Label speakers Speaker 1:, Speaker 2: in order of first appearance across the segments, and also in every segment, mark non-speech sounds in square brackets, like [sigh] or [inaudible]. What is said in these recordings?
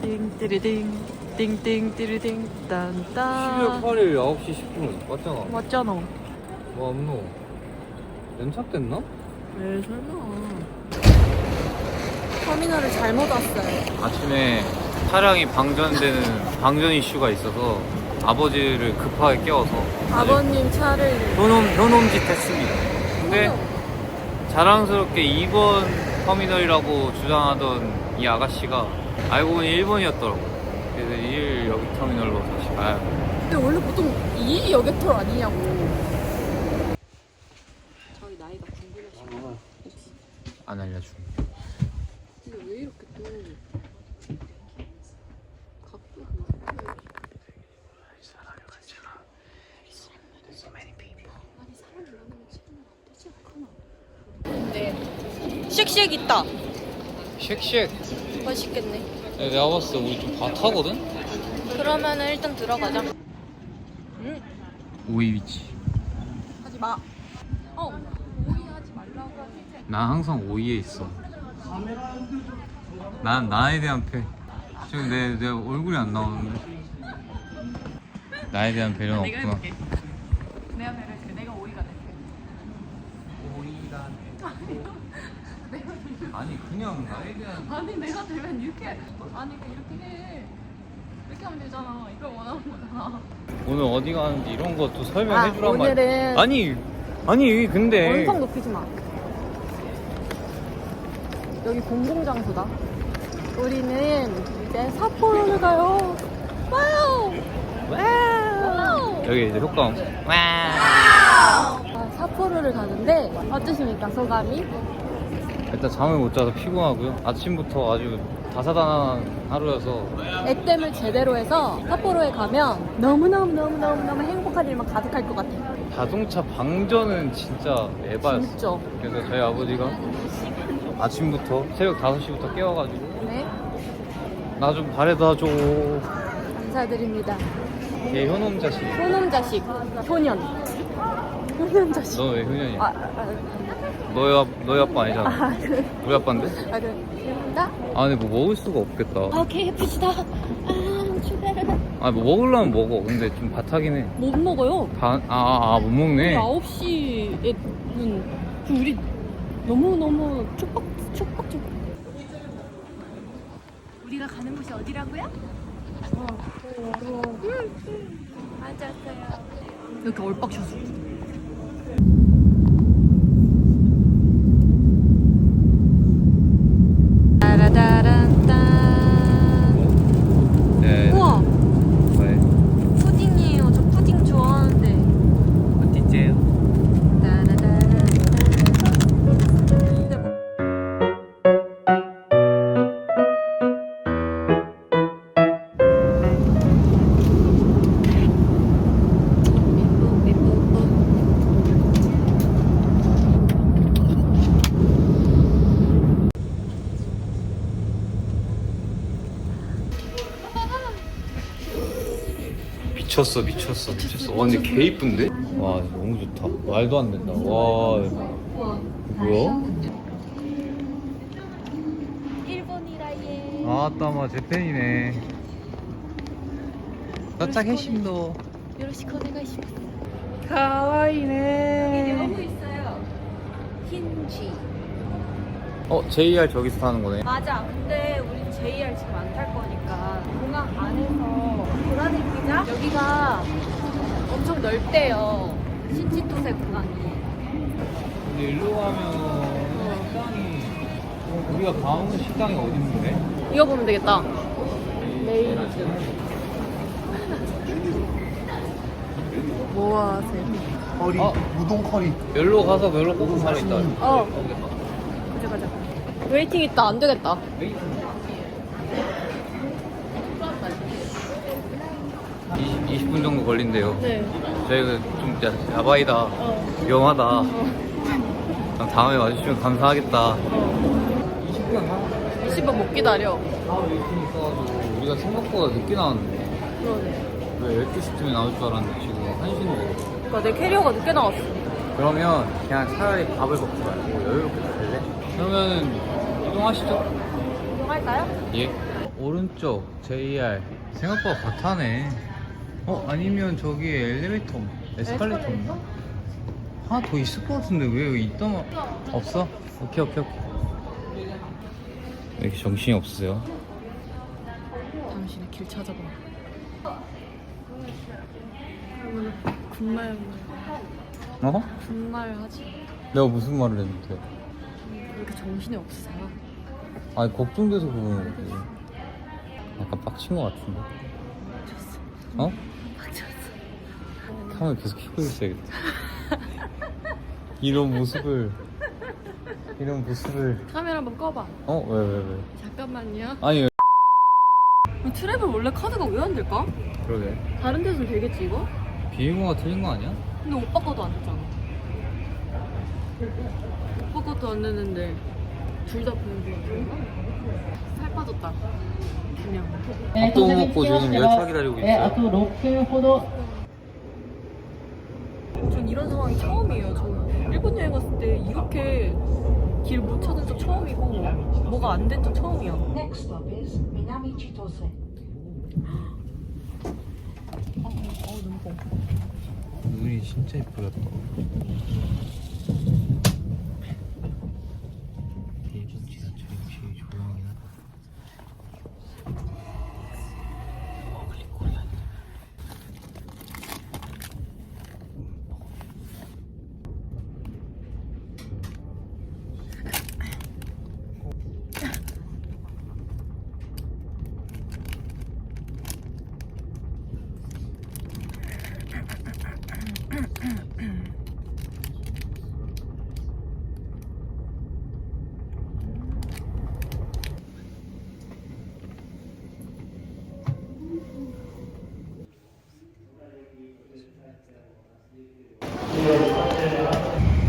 Speaker 1: 띵띵 띠리딩 띵띵 띠리딩
Speaker 2: 12월
Speaker 1: 딴딴
Speaker 2: 8일 9시 10분 맞잖아.
Speaker 1: 맞잖아.
Speaker 2: 뭐 없노 연착됐나?
Speaker 1: 왜 설마? 터미널을 잘못 왔어요.
Speaker 2: 아침에 차량이 방전되는 방전 이슈가 있어서 아버지를 급하게 깨워서.
Speaker 1: 아버님 차를
Speaker 2: 효놈 효놈짓 했습니다. 근데 자랑스럽게 2번 터미널이라고 주장하던 이 아가씨가 알고 보니 1번이었더라고. 그래서 1 여기 터미널로 다시 가야 돼.
Speaker 1: 근데 원래 보통 이 여객털 아니냐고 저희 나이가 궁금하시고
Speaker 2: 안 알려줌.
Speaker 1: 근데 왜 이렇게 또
Speaker 2: people.
Speaker 1: 아니 사람이 많으면 체크는 안 되지 않나 근데 쉑쉑 있다
Speaker 2: 쉑쉑.
Speaker 1: 맛있겠네
Speaker 2: 야, 내가 봤을 때 우리 좀 바타거든?
Speaker 1: 그러면은 일단 들어가자 응
Speaker 2: 오이 위치.
Speaker 1: 하지 마 어, 오이 하지 말라고
Speaker 2: 난 항상 오이에 있어. 난 나에 대한 배. 지금 내, 내 얼굴이 안 나오는데. 나에 대한 배려는 없구나.
Speaker 1: 내가 배려할게 내가 오이가 될게
Speaker 2: 오이가 아니 그냥 나에 대한
Speaker 1: 아니 내가 되면 이렇게 아니 이렇게 해 이렇게 하면 되잖아 이걸 원하는 거잖아
Speaker 2: 오늘 어디 가는지 이런 것도 설명해
Speaker 1: 아,
Speaker 2: 주란 말.
Speaker 1: 오늘은-
Speaker 2: 아니 아니 근데
Speaker 1: 원성 높이지 마 여기 공공장소다 우리는 이제 삿포로를 가요 와우 와우
Speaker 2: 여기 이제 효과음. 와.
Speaker 1: 아, 삿포로를 가는데 어떠십니까 소감이?
Speaker 2: 일단 잠을 못 자서 피곤하고요. 아침부터 아주 다사다난한 하루여서
Speaker 1: 액땜을 제대로 해서 삿포로에 가면 너무너무너무너무너무 행복한 일만 가득할 것 같아
Speaker 2: 자동차 방전은 진짜 에바였어.
Speaker 1: 진짜
Speaker 2: 그래서 저희 아버지가 아침부터 새벽 5시부터 깨워가지고
Speaker 1: 네
Speaker 2: 나 좀 바래다 줘.
Speaker 1: 감사드립니다
Speaker 2: 걔 효놈 자식.
Speaker 1: 효놈 자식 효년 효년 자식
Speaker 2: 너 왜 효년이야?
Speaker 1: 아, 아,
Speaker 2: 너희, 아, 너희 아빠 아니잖아.
Speaker 1: 아, 그,
Speaker 2: 우리 아빠인데?
Speaker 1: 아, 그, 죄송합니다.
Speaker 2: 아 근데 뭐 먹을 수가 없겠다.
Speaker 1: 아, KFC다. 아, 추해.
Speaker 2: 아뭐 먹으려면 먹어. 근데 좀 바타긴 해.
Speaker 1: 못 먹어요.
Speaker 2: 다, 아, 아, 못
Speaker 1: 우리
Speaker 2: 먹네.
Speaker 1: 9시에는, 그 우리 너무너무 촉박, 촉박, 촉박. 우리가 가는 곳이 어디라고요? 어, 맞았어요. 이렇게 얼빡셔서.
Speaker 2: 미쳤어 미쳤어 미쳤어 와 근데 개 이쁜데? 와 너무 좋다 말도 안 된다 와 뭐야?
Speaker 1: 일본이라 예.
Speaker 2: 아따 마 재팬이네 나짝 해심도. 가와이네
Speaker 1: 있어요.
Speaker 2: 어 JR 저기서 타는 거네
Speaker 1: 맞아. 근데 우리 JR 지금 안 탈 거니까 공항 안에서 돌아다니자. 여기가 엄청 넓대요. 신치토세 공항이.
Speaker 2: 근데 일로 가면 식당이 우리가 가는 식당이 있는데?
Speaker 1: 이거 보면 되겠다. 내일 [laughs] 뭐 하세요?
Speaker 3: 커리,
Speaker 2: 어?
Speaker 3: 우동 커리.
Speaker 2: 열로 가서 열로 꼽은 사람 있다
Speaker 1: 어. 가자 가자. 웨이팅 있다. 안 되겠다.
Speaker 2: 20, 20분 정도 걸린대요
Speaker 1: 네.
Speaker 2: 저희가 좀 야- 야바이다
Speaker 1: 어.
Speaker 2: 위험하다
Speaker 1: 어.
Speaker 2: 그럼 다음에 와주시면 감사하겠다
Speaker 1: 어.
Speaker 2: 20분 한
Speaker 1: 20분 못 기다려.
Speaker 2: 하루 웨이팅 있어가지고 우리가 생각보다 늦게 나왔는데
Speaker 1: 그러네.
Speaker 2: 왜 12시쯤에 나올 줄 알았는데 지금 1시인데
Speaker 1: 그러니까 내 캐리어가 늦게 나왔어.
Speaker 2: 그러면 그냥 차라리 밥을 먹지 말고 여유롭게 갈래? 그러면 이동하시죠
Speaker 1: 이동할까? 갈까요?
Speaker 2: 예. 오른쪽 JR 생각보다 벅하네. 어 아니면 저기 엘리베이터 에스컬레이터 하나 더 있을 것 같은데 왜 여기 있다만 없어? 오케이 오케이 오케이. 왜 이렇게 정신이 없으세요?
Speaker 1: 당신의 길 찾아봐. 군말
Speaker 2: 어?
Speaker 1: 군말 하지.
Speaker 2: 내가 무슨 말을 했는데?
Speaker 1: 왜 이렇게 정신이 없으세요?
Speaker 2: 아니 걱정돼서 그러는 거지. 약간 빡친 것 같은데. 어? 카메라 계속 켜고 있어야겠다. 이런 모습을 이런 모습을
Speaker 1: 카메라 한번 꺼봐.
Speaker 2: 어 왜 왜 왜,
Speaker 1: 잠깐만요.
Speaker 2: 아니 왜?
Speaker 1: 이 트래블 원래 카드가 왜 안 될까?
Speaker 2: 그러게
Speaker 1: 다른 데서는 되겠지 이거?
Speaker 2: 비밀번호가 틀린 거 아니야?
Speaker 1: 근데 오빠 거도 안 됐잖아. 오빠 것도 안 됐는데 둘 다 비밀번호 살 빠졌다. 그냥.
Speaker 2: 밥도 못 먹고 지금 열차 기다리고
Speaker 3: えあ
Speaker 2: 있어요.
Speaker 3: と6分ほど
Speaker 1: 전 이런 상황이 처음이에요. 저 일본 여행 갔을 때 이렇게 길 못 찾은 적 처음이고 뭐가 안 된 적 처음이야.
Speaker 4: Next stop is Minami Chitose.
Speaker 1: 아, 아 너무 뻥.
Speaker 2: 눈이 진짜 예쁘겠다. 일본 지하철이 제일 조용하긴 하다. 어, 빨리 코리아.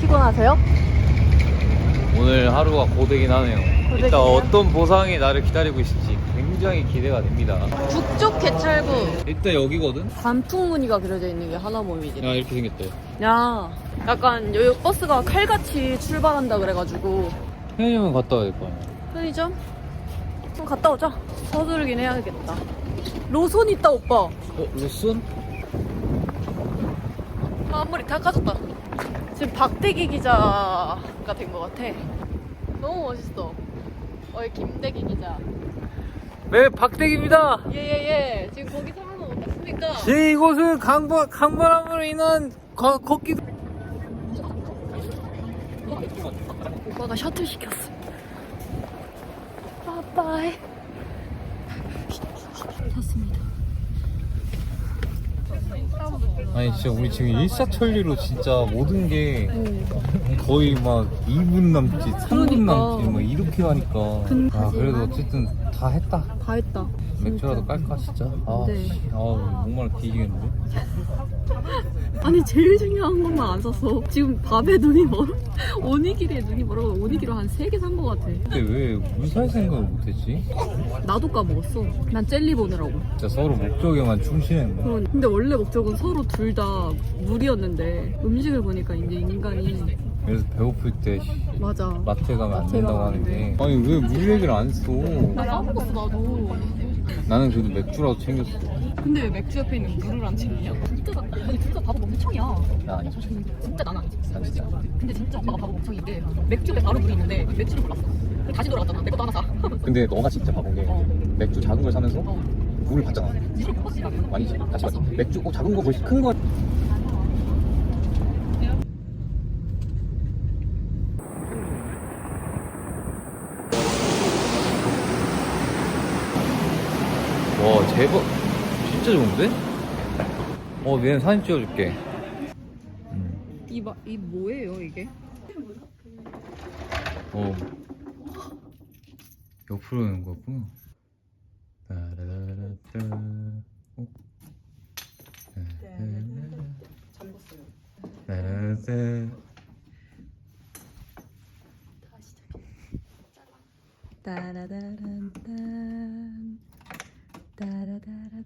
Speaker 1: 피곤하세요?
Speaker 2: 오늘 하루가 고되긴 하네요.
Speaker 1: 고되긴
Speaker 2: 이따
Speaker 1: 해요?
Speaker 2: 어떤 보상이 나를 기다리고 있을지 굉장히 기대가 됩니다.
Speaker 1: 북쪽 개찰구
Speaker 2: 일단 여기거든?
Speaker 1: 단풍 무늬가 그려져 있는 게 하나몸이지.
Speaker 2: 야, 이렇게 생겼대.
Speaker 1: 야, 약간 여기 버스가 칼같이 출발한다 그래가지고
Speaker 2: 편의점은 갔다 와야 될 거 아니야.
Speaker 1: 편의점? 그럼 갔다 오자. 서두르긴 해야겠다. 로손 있다 오빠.
Speaker 2: 어, 로슨?
Speaker 1: 아, 앞머리 다 까졌다. 지금 박대기 기자가 된 것 같아. 너무 멋있어. 어이 김대기 기자.
Speaker 2: 네, 박대기입니다.
Speaker 1: 예예예. 지금 거기 상황은 어떻습니까?
Speaker 2: 제 이곳은 강바, 강바람으로 인한 거, 걷기.
Speaker 1: 오빠가 셔틀 시켰어. 빠빠이. 샀습니다.
Speaker 2: 아니, 진짜 우리 지금 일사천리로 진짜 모든 게 거의 막 2분 남짓, 3분
Speaker 1: 그러니까.
Speaker 2: 남짓, 막 이렇게 하니까.
Speaker 1: 근-
Speaker 2: 아, 그래도 어쨌든 다 했다.
Speaker 1: 다 했다.
Speaker 2: 맥주라도 깔까, 진짜? 아,
Speaker 1: 네.
Speaker 2: 씨. 아, 목말라 뒤지겠는데?
Speaker 1: 아니 제일 중요한 것만 안 샀어. 지금 밥에 눈이 멀어. 오니기리에 눈이 멀어. 오니기로 한 세 개산것 같아.
Speaker 2: 근데 왜 물살 생각을 못했지?
Speaker 1: 나도 까먹었어. 난 젤리 보느라고.
Speaker 2: 진짜 서로 목적에만 충실했네.
Speaker 1: 그런- 근데 원래 목적은 서로 둘 다 물이었는데 음식을 보니까 이제 인간이
Speaker 2: 그래서 배고플 때 씨,
Speaker 1: 맞아.
Speaker 2: 마트에 가면 안
Speaker 1: 마트에
Speaker 2: 된다고
Speaker 1: 가면 안
Speaker 2: 하는데 아니 왜 물 얘기를 안 했어
Speaker 1: 나 까먹었어 나도.
Speaker 2: 나는 그래도 맥주라도 챙겼어
Speaker 1: 근데 왜 맥주 옆에 있는 물을 안 챙기냐? 진짜 나- 아니 진짜 바보 멍청이야.
Speaker 2: 나 아니야
Speaker 1: 진짜 난 아니지.
Speaker 2: 난 진짜
Speaker 1: 근데 진짜 오빠가 바보 멍청인데 맥주 옆에 바로 물이 있는데 맥주를 몰랐어. 그래서 다시 돌아갔잖아. 내 것도 하나 사. [laughs]
Speaker 2: 근데 너가 진짜 바본 게
Speaker 1: 어.
Speaker 2: 맥주 작은 걸 사면서
Speaker 1: 어.
Speaker 2: 물을 봤잖아
Speaker 1: 물을.
Speaker 2: 아니지 다시 봤지 맥주 꼭 작은 거 훨씬 큰 거 와 대박 진짜 좋은데? 어 얘는 사진 찍어줄게 음.
Speaker 1: 이, 마, 이 뭐예요 이게?
Speaker 2: 어. 옆으로 오는 거구나. 따라라라따. 어? 따라라따.
Speaker 1: 따라다란딴 따라다란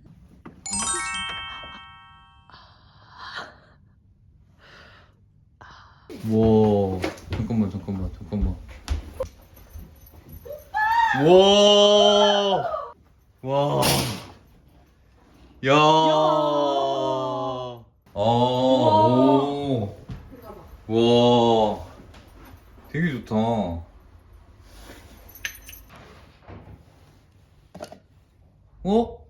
Speaker 2: 와 잠깐만 잠깐만 잠깐만 와. 와. 야. 아, 오. 와. 되게 좋다. 어?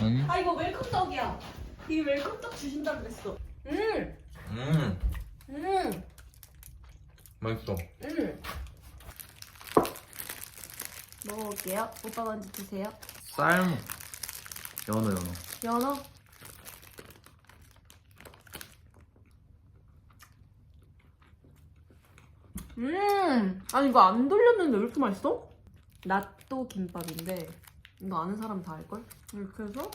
Speaker 2: 아니?
Speaker 1: 아 이거 웰컴떡이야. 이 웰컴떡 주신다고 그랬어. 음,
Speaker 2: 음,
Speaker 1: 음,
Speaker 2: 맛있어.
Speaker 1: 음. 먹어볼게요. 오빠 먼저 드세요.
Speaker 2: 쌀. 연어, 연어.
Speaker 1: 연어. 음, 아니 이거 안 돌렸는데 왜 이렇게 맛있어? 낫또 김밥인데 이거 아는 사람 다 알걸? 이렇게 해서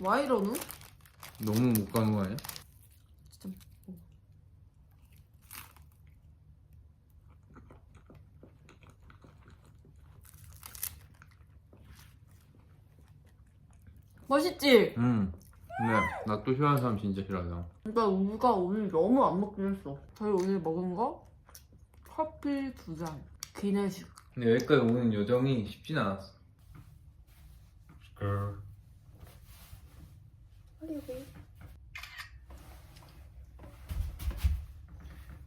Speaker 1: 와 이러누?
Speaker 2: 너무 못 가는 거 아니야?
Speaker 1: 맛있지?
Speaker 2: 응. 근데 나 또 싫어하는 사람 진짜 싫어하잖아.
Speaker 1: 그러니까 우리가 오늘 너무 안 먹긴 했어. 저희 오늘 먹은 거 커피 두 잔, 기내식.
Speaker 2: 근데 여기까지 오는 여정이 쉽진 않았어. 그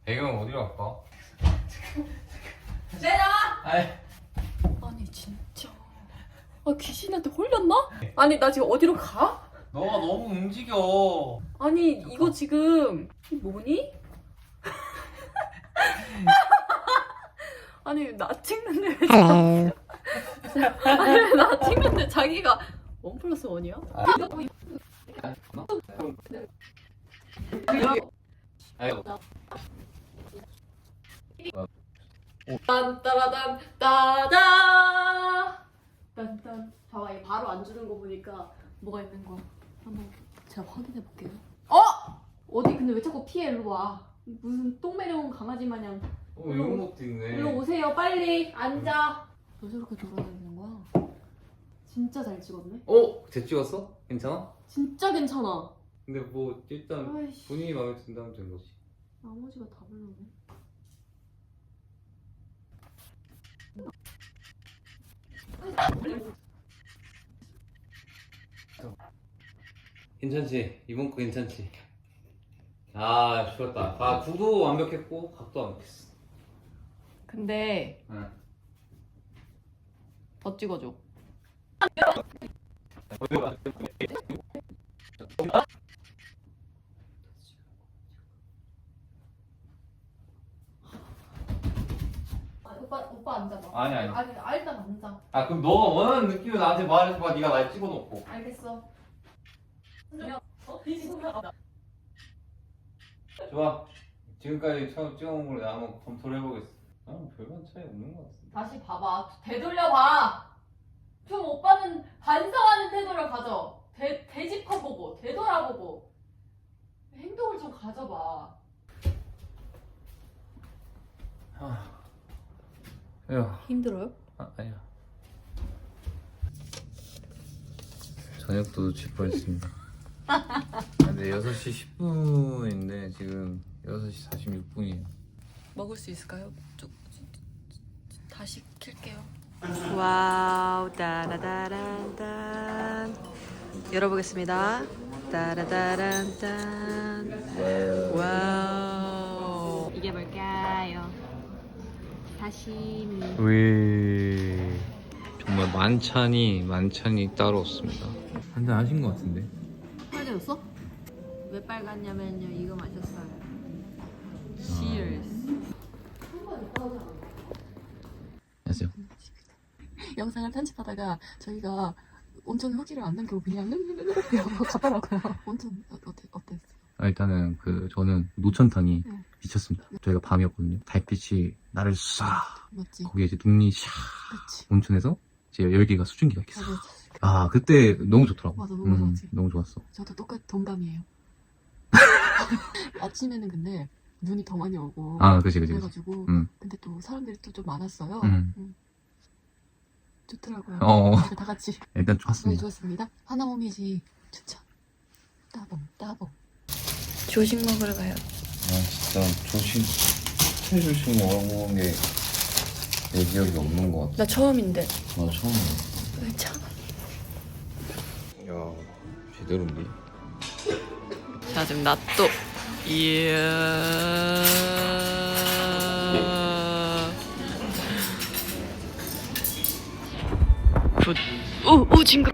Speaker 2: 배경 어디로 갈까?
Speaker 1: 내놔!
Speaker 2: 아이.
Speaker 1: 아니. 아 귀신한테 홀렸나? 아니 나 지금 어디로 가?
Speaker 2: 너가 너무 움직여.
Speaker 1: 아니 이거 지금 뭐니? [laughs] 아니 나 찍는데 왜 자기가 아니 왜나 찍는데 자기가 원 플러스 원이야?
Speaker 2: 아이고.
Speaker 1: 딴따라단 따다 딴딴 봐봐 이 바로 안 주는 거 보니까 뭐가 있는 거 한번 제가 확인해 볼게요. 어? 어디 근데 왜 자꾸 피해? 일로 와. 무슨 똥 매려운 강아지 마냥.
Speaker 2: 어 이런 것도 있네.
Speaker 1: 일로 오세요 빨리. 앉아. 왜 저렇게 돌아다니는 거야? 진짜 잘 찍었네.
Speaker 2: 어? 제 찍었어? 괜찮아?
Speaker 1: 진짜 괜찮아.
Speaker 2: 근데 뭐 일단
Speaker 1: 아이씨.
Speaker 2: 분위기 마음에 든다면 된 거지.
Speaker 1: 나머지가 다 별로네
Speaker 2: 괜찮지? 이번 거 괜찮지? 아 좋았다. 아 구도 완벽했고 각도 완벽했어.
Speaker 1: 근데
Speaker 2: 응.
Speaker 1: 더 찍어줘 아, 오빠 오빠 앉아봐.
Speaker 2: 아니 아니.
Speaker 1: 아니 아, 일단 앉아.
Speaker 2: 아 그럼 너가 원하는 느낌을 나한테 말해줘봐. 네가 날 찍어놓고.
Speaker 1: 알겠어. 어,
Speaker 2: 좋아. 지금까지 처음 찍어온 걸 내가 한번 검토를 해보겠어. 아 별반 차이 없는 것 같은데.
Speaker 1: 다시 봐봐. 되돌려봐. 좀 오빠는 반성하는 태도를 가져. 되, 되짚어보고 되돌아보고 행동을 좀 가져봐.
Speaker 2: 야.
Speaker 1: 힘들어요?
Speaker 2: 아, 아니야. 저녁도 놓칠 뻔했습니다. [laughs] 근데 6시 10분인데 지금 6시 46분이에요.
Speaker 1: 먹을 수 있을까요? 좀, 다시 킬게요. 와우, 따라다란딴. 열어보겠습니다. 따라다란딴. 와우. 이게 뭘까요? 사시미.
Speaker 2: 왜 정말 만찬이 만찬이 따로 없습니다. 한 잔 하신 것 같은데.
Speaker 1: 빨개졌어? 왜 빨갛냐면요, 이거 마셨어요. Cheers.
Speaker 2: 안녕하세요.
Speaker 3: 영상을 편집하다가 저희가 온천 후기를 안 남기고 그냥 이러고 갔더라고요. 온천 어- 어때 어땠어요?
Speaker 2: 아, 일단은 그 저는 노천탕이
Speaker 3: 응.
Speaker 2: 미쳤습니다. 저희가 밤이었거든요. 달빛이 나를 쏴.
Speaker 3: 맞지?
Speaker 2: 거기에 이제 눈이 샤.
Speaker 3: 그렇지.
Speaker 2: 온천에서 이제 열기가 수증기가 이렇게 싹.
Speaker 3: 맞아.
Speaker 2: 아 그때 너무 좋더라고.
Speaker 3: 맞아, 너무 좋았지.
Speaker 2: 너무 좋았어.
Speaker 3: 저도 똑같 동감이에요. [laughs] 아침에는 근데 눈이 더 많이 오고
Speaker 2: 아 그지 그지. 그지.
Speaker 3: 그래가지고
Speaker 2: 응.
Speaker 3: 근데 또 사람들이 또 좀 많았어요.
Speaker 2: 응.
Speaker 3: 응. 좋더라고요.
Speaker 2: 어
Speaker 3: 그래서 다 같이
Speaker 2: 일단
Speaker 3: 너무
Speaker 2: 좋았습니다.
Speaker 3: 좋았습니다. 하나 모미지 추천. 따봉 따봉. 조식 먹으러 가요.
Speaker 2: 아 진짜 조심 수 있는 먹어본 게내 기억이 없는 것 같아.
Speaker 1: 나 처음인데.
Speaker 2: 나 처음이야.
Speaker 1: 왜 참?
Speaker 2: 야, 제대로인데?
Speaker 1: 자 지금 낫또 이야 굿 오오 징그러